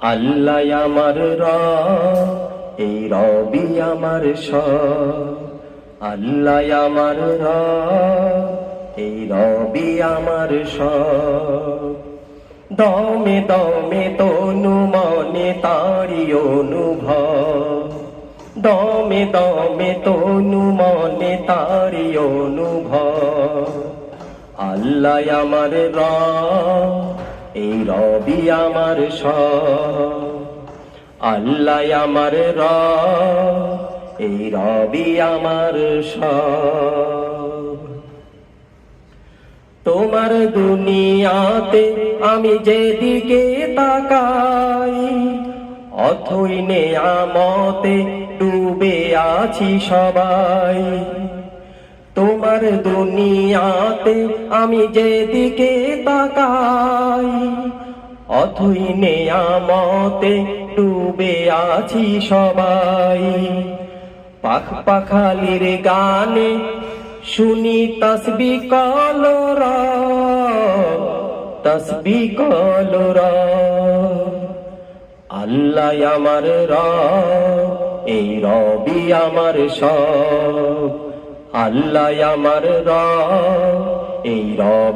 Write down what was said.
আল্লাহ আমার র এই রবি আমার স আল্লাহ আমার র এই রবি আমার স দমে দমে তনু মনে তারি অনুভব। দমে দমে তনু মনে তারি অনুভব। আল্লাহ আমার র এই রবি আমার স আল্লাহ আমার র এই রবি আমার স তোমার দুনিয়াতে আমি যেদিকে তাকাই, অথই নেয়ামতে ডুবে আছি সবাই। তোমার দুনিয়াতে আমি যেদিকে তাকাই, অথই নেয়ামতে ডুবে আছি সবাই। পাখ পাখালির গানে শুনি তসবি কলর তসবি কলর আল্লাহ আমার র এই রবি আমার সব। আল্লাহ আমার র এই রবি